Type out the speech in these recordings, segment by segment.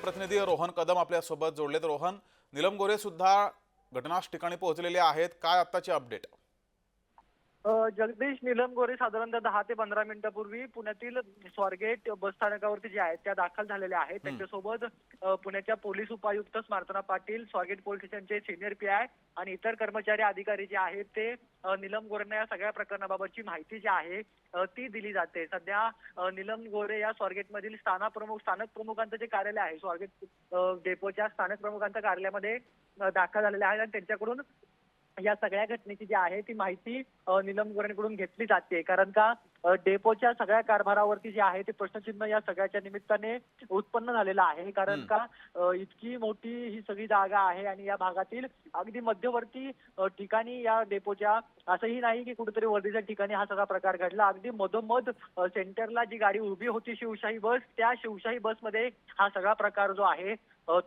प्रतिनिधी रोहन कदम आपल्यासोबत जोडलेत. रोहन निलम गोरे सुद्धा घटनास ठिकाणी पोहोचलेले आहेत. काय आत्ताची अपडेट? जगदीश निलम गोरे साधारणतः दहा ते पंधरा मिनिटापूर्वी पुण्यातील स्वारगेट बस स्थानकावरती जे आहेत त्या दाखल झालेल्या आहेत. त्यांच्यासोबत पुण्याच्या पोलीस उपायुक्त स्मार्तना पाटील स्वारगेट पोलीस स्टेशनचे सिनियर पी आय आणि इतर कर्मचारी अधिकारी जे आहेत ते निलम गोरेंना या सगळ्या प्रकरणाबाबतची माहिती जी आहे ती दिली जाते. सध्या निलम गोरे या स्वारगेटमधील स्थानक प्रमुख स्थानक प्रमुखांचं जे कार्यालय आहे स्वारगेट डेपोच्या स्थानक प्रमुखांच्या कार्यालयामध्ये दाखल झालेले आहेत आणि त्यांच्याकडून या सगळ्या घटनेची जी आहे ती माहिती निलम गोरेंकडून घेतली जाते. कारण का डेपोच्या सगळ्या कारभारावरती जे आहे ते प्रश्नचिन्ह या सगळ्याच्या निमित्ताने उत्पन्न झालेलं आहे. कारण. का इतकी मोठी ही सगळी जागा आहे आणि या भागातील अगदी मध्यवर्ती ठिकाणी या डेपोच्या असंही नाही की कुठेतरी वर्धीच्या ठिकाणी हा सगळा प्रकार घडला. अगदी मधोमध सेंटरला जी गाडी उभी होती शिवशाही बस त्या शिवशाही बसमध्ये हा सगळा प्रकार जो आहे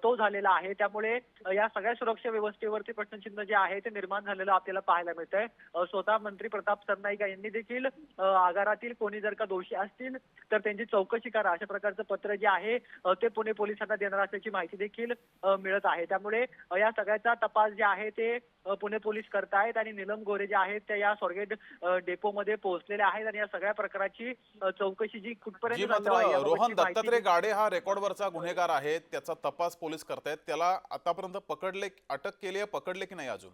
तो झालेला आहे. त्यामुळे या सगळ्या सुरक्षा व्यवस्थेवरती प्रश्नचिन्ह जे आहे ते निर्माण झालेलं आपल्याला पाहायला मिळत आहे स्वतः मंत्री प्रताप सरनाईक यांनी देखील आगारातील कोणी जर का दोषी असतील तर त्यांची चौकशी करा. अशा प्रकारचं पत्र जे आहे ते पुणे पोलिसांना देणार असल्याची माहिती देखील मिळत आहे. त्यामुळे या सगळ्याचा तपास जे आहे ते पुणे पोलीस करतायत आणि निलम गोरे जे आहेत ते या स्वारगेट डेपोमध्ये पोहोचलेले आहेत आणि या सगळ्या प्रकाराची चौकशी जी कुठपर्यंत रोहन दत्तात्रय गाडे हा रेकॉर्डवरचा गुन्हेगार आहे त्याचा तपास पोलीस करतायत त्याला आतापर्यंत पकडले अटक केली आहे पकडले की नाही अजून?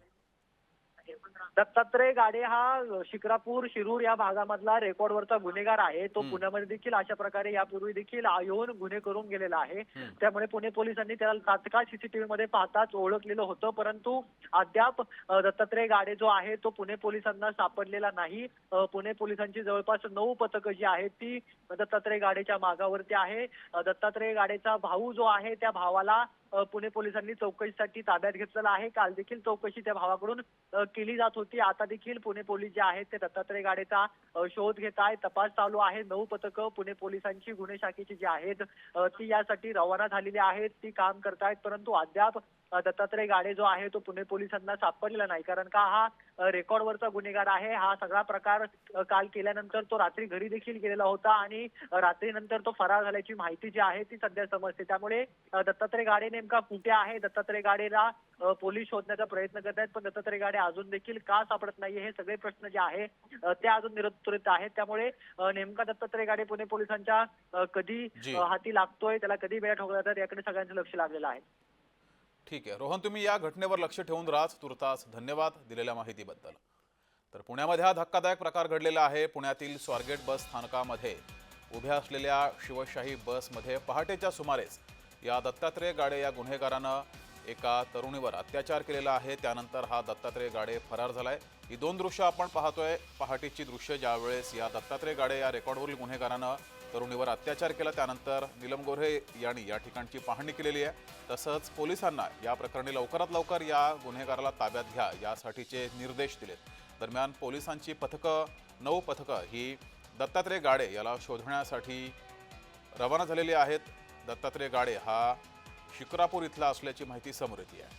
दत्तात्रय गाडे हा शिक्रापूर शिरूर या भागामधला रेकॉर्डवरचा गुन्हेगार आहे. तो. पुण्यामध्ये देखील अशा प्रकारे यापूर्वी देखील येऊन गुन्हे करून गेलेला आहे. त्यामुळे पुणे पोलिसांनी त्याला तात्काळ सीसीटीव्ही मध्ये पाहताच ओळखलेलं होतं. परंतु अद्याप दत्तात्रय गाडे जो आहे तो पुणे पोलिसांना सापडलेला नाही. पुणे पोलिसांची जवळपास नऊ पथकं जी आहेत ती दत्तात्रय गाडेच्या मागावरती आहे. दत्तात्रय गाडेचा भाऊ जो आहे त्या भावाला पुणे पोलिसांनी चौकशीसाठी ताब्यात घेतलेला आहे. काल देखील चौकशी त्या भावाकडून केली जात होती. आता देखील पुणे पोलीस जे आहेत ते दत्तात्रय गाडेचा शोध घेत आहेत. तपास चालू आहे. नऊ पथकं पुणे पोलिसांची गुन्हे शाखेची जी आहेत ती यासाठी रवाना झालेली आहेत. ती काम करतायत. परंतु अद्याप दत्तात्रय गाडे जो आहे तो पुणे पोलिसांना सापडलेला नाही. कारण का हा रेकॉर्डवरचा गुन्हेगार आहे. हा सगळा प्रकार काल केल्यानंतर तो रात्री घरी देखील गेलेला होता आणि रात्रीनंतर तो फरार झाल्याची माहिती जी आहे ती सध्या समजते त्यामुळे दत्तात्रय गाडे नेमका कुठे आहे? दत्तात्रय गाडेला पोलीस शोधण्याचा प्रयत्न करत आहेत पण दत्तात्रय गाडे अजून देखील का सापडत नाहीये हे सगळे प्रश्न जे आहे ते अजून निरुत्तरित आहेत. त्यामुळे नेमका दत्तात्रय गाडे पुणे पोलिसांच्या कधी हाती लागतोय त्याला कधी वेळ ठोकला जातात याकडे सगळ्यांचं लक्ष लागलेलं आहे. ठीक आहे. रोहन तुम्ही या घटनेवर लक्ष ठेवून राहा. तुर्तास धन्यवाद दिलेल्या माहितीबद्दल. तर पुण्यामध्ये हा धक्कादायक प्रकार घडलेला आहे. पुण्यातील स्वारगेट बस स्थानकामध्ये उभ्या असलेल्या शिवशाही बसमध्ये पहाटेच्या सुमारेस या दत्तात्रय गाडे या गुन्हेगारानं एका तरुणीवर अत्याचार केलेला आहे. त्यानंतर हा दत्तात्रय गाडे फरार झाला आहे ही दोन दृश्य आपण पाहतोय. पहाटेची दृश्य ज्यावेळेस या दत्तात्रय गाडे या रेकॉर्डवरील गुन्हेगारानं तरुणीवर अत्याचार केला. त्यानंतर निलम गोऱ्हे यांनी या ठिकाणची पाहणी केलेली आहे. तसंच पोलिसांना या प्रकरणी लवकरात लवकर या गुन्हेगाराला ताब्यात घ्या यासाठीचे निर्देश दिलेत दरम्यान पोलिसांची पथकं नऊ पथकं ही दत्तात्रय गाडे याला शोधण्यासाठी रवाना झालेली आहेत. दत्तात्रय गाडे हा शिक्रापूर इथला असल्याची माहिती समोर येते आहे.